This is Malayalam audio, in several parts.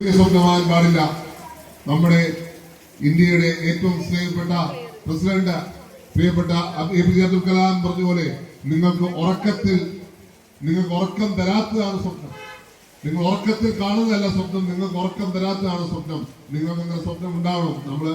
സ്വപ്നമാകാൻ പാടില്ല. നമ്മുടെ ഇന്ത്യയുടെ ഏറ്റവും സ്നേഹപ്പെട്ട പ്രസിഡന്റ് പ്രിയപ്പെട്ട A P J Abdul Kalam പറഞ്ഞ പോലെ നിങ്ങൾക്ക് ഉറക്കത്തിൽ നിങ്ങൾക്ക് ഉറക്കം തരാത്തതാണ് സ്വപ്നം. നിങ്ങൾ ഉറക്കത്തിൽ കാണുന്നതല്ല സ്വപ്നം നിങ്ങൾക്ക് ഉറക്കം തരാത്തതാണ് സ്വപ്നം. നിങ്ങൾക്ക് അങ്ങനെ സ്വപ്നം ഉണ്ടാവണം. നമ്മൾ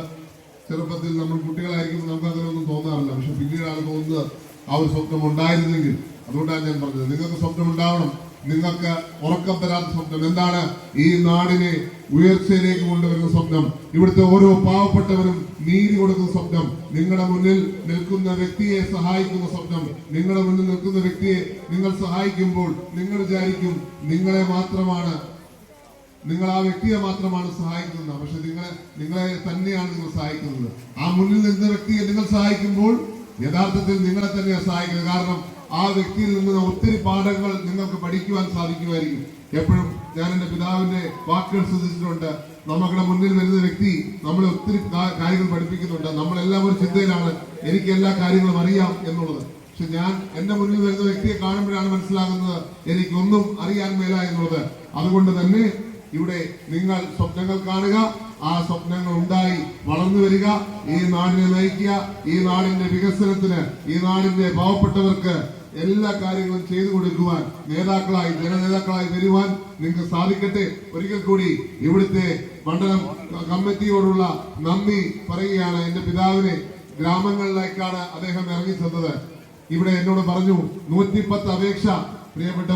ചെറുപ്പത്തിൽ നമ്മൾ കുട്ടികളായിരിക്കുമ്പോൾ നമുക്ക് അങ്ങനെ ഒന്നും തോന്നാറില്ല. പക്ഷെ പിന്നീടാണ് തോന്നുന്നത് ആ ഒരു സ്വപ്നം ഉണ്ടായിരുന്നെങ്കിൽ. അതുകൊണ്ടാണ് ഞാൻ പറഞ്ഞത്. നിങ്ങൾക്ക് സ്വപ്നം ഉണ്ടാവണം. നിങ്ങൾക്ക് ഉറക്കം തരാത്ത സ്വപ്നം. എന്താണ് ഈ നാടിനെ ഉയർച്ചയിലേക്ക് കൊണ്ടുവരുന്ന സ്വപ്നം? ഇവിടുത്തെ ഓരോ പാവപ്പെട്ടവരും നീതി കൊടുക്കുന്ന സ്വപ്നം. നിങ്ങളുടെ മുന്നിൽ നിൽക്കുന്ന വ്യക്തിയെ സഹായിക്കുന്ന സ്വപ്നം. നിങ്ങളുടെ മുന്നിൽ നിൽക്കുന്ന വ്യക്തിയെ നിങ്ങൾ സഹായിക്കുമ്പോൾ നിങ്ങൾ വിചാരിക്കും നിങ്ങളെ മാത്രമാണ് നിങ്ങൾ ആ വ്യക്തിയെ മാത്രമാണ് സഹായിക്കുന്നത് പക്ഷെ നിങ്ങളെ നിങ്ങളെ തന്നെയാണ് നിങ്ങൾ സഹായിക്കുന്നത്. ആ മുന്നിൽ നിൽക്കുന്ന വ്യക്തിയെ നിങ്ങൾ സഹായിക്കുമ്പോൾ യഥാർത്ഥത്തിൽ നിങ്ങളെ തന്നെ സഹായിക്കുന്നത് കാരണം ആ വ്യക്തിയിൽ നിന്ന് ഒത്തിരി പാഠങ്ങൾ നിങ്ങൾക്ക് പഠിക്കുവാൻ സാധിക്കുമായിരിക്കും. എപ്പോഴും ഞാൻ എന്റെ പിതാവിന്റെ വാക്കുകൾ ശ്രദ്ധിച്ചിട്ടുണ്ട്. നമ്മുടെ മുന്നിൽ വരുന്ന വ്യക്തി നമ്മളെ ഒത്തിരി കാര്യങ്ങൾ പഠിപ്പിക്കുന്നുണ്ട്. നമ്മളെല്ലാം ഒരു ചിന്തയിലാണ്. എനിക്ക് എല്ലാ കാര്യങ്ങളും അറിയാം എന്നുള്ളത്. പക്ഷെ ഞാൻ എന്റെ മുന്നിൽ വരുന്ന വ്യക്തിയെ കാണുമ്പോഴാണ് മനസ്സിലാകുന്നത് എനിക്കൊന്നും അറിയാൻ മേല എന്നുള്ളത്. അതുകൊണ്ട് തന്നെ ഇവിടെ നിങ്ങൾ സ്വപ്നങ്ങൾ കാണുക ആ സ്വപ്നങ്ങൾ ഉണ്ടായി വളർന്നു വരിക. ഈ നാടിനെ നയിക്കുക. ഈ നാടിന്റെ വികസനത്തിന് ഈ നാടിന്റെ പാവപ്പെട്ടവർക്ക് എല്ലാ കാര്യങ്ങളും ചെയ്തു കൊടുക്കുവാൻ നേതാക്കളായി ജനനേതാക്കളായി വരുവാൻ നിങ്ങൾക്ക് സാധിക്കട്ടെ. ഒരിക്കൽ കൂടി ഇവിടുത്തെ മണ്ഡലം കമ്മിറ്റിയോടുള്ള നന്ദി പറയുകയാണ് എന്റെ പിതാവിനെ. ഗ്രാമങ്ങളിലേക്കാണ് അദ്ദേഹം ഇറങ്ങി ചെന്നത്. ഇവിടെ എന്നോട് പറഞ്ഞു നൂറ്റിപ്പത്ത് അപേക്ഷ പ്രിയപ്പെട്ട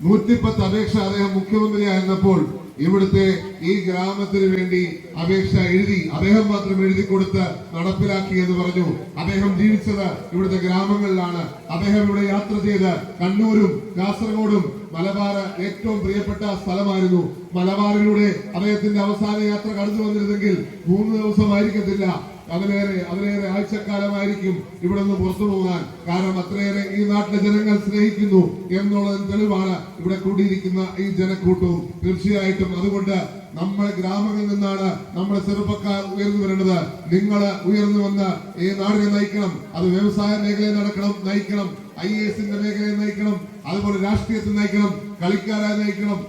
നൂറ്റിപ്പത്ത് അപേക്ഷ അദ്ദേഹം മുഖ്യമന്ത്രിയായിരുന്നപ്പോൾ ഇവിടുത്തെ ഈ ഗ്രാമത്തിന് വേണ്ടി അപേക്ഷ എഴുതി അദ്ദേഹം മാത്രം എഴുതി കൊടുത്ത് നടപ്പിലാക്കി എന്ന് പറഞ്ഞു. അദ്ദേഹം ജീവിച്ചത് ഇവിടുത്തെ ഗ്രാമങ്ങളിലാണ്. അദ്ദേഹം ഇവിടെ യാത്ര ചെയ്ത് കണ്ണൂരും കാസർഗോഡും മലബാർ ഏറ്റവും പ്രിയപ്പെട്ട സ്ഥലമായിരുന്നു. മലബാറിലൂടെ അദ്ദേഹത്തിന്റെ അവസാന യാത്ര കടന്നു വന്നിരുന്നെങ്കിൽ മൂന്ന് ദിവസമായിരിക്കത്തില്ല. അതിലേറെ അതിലേറെ ആഴ്ചക്കാലമായിരിക്കും ഇവിടെ നിന്ന് പുറത്തു പോകാൻ. കാരണം അത്രയേറെ ഈ നാട്ടിലെ ജനങ്ങൾ സ്നേഹിക്കുന്നു എന്നുള്ളതിന് തെളിവാണ് ഇവിടെ കൂടിയിരിക്കുന്ന ഈ ജനക്കൂട്ടവും. തീർച്ചയായിട്ടും അതുകൊണ്ട് നമ്മൾ ഗ്രാമങ്ങളിൽ നിന്നാണ് നമ്മുടെ ചെറുപ്പക്കാർ ഉയർന്നു വരേണ്ടത്. നിങ്ങൾ ഉയർന്നു വന്ന് ഈ നാടിനെ നയിക്കണം അത് വ്യവസായ മേഖലയിൽ നടക്കണം നയിക്കണം ഐ എസിന്റെ മേഖലയെ നയിക്കണം അതുപോലെ രാഷ്ട്രീയത്തിൽ നയിക്കണം കളിക്കാരായി നയിക്കണം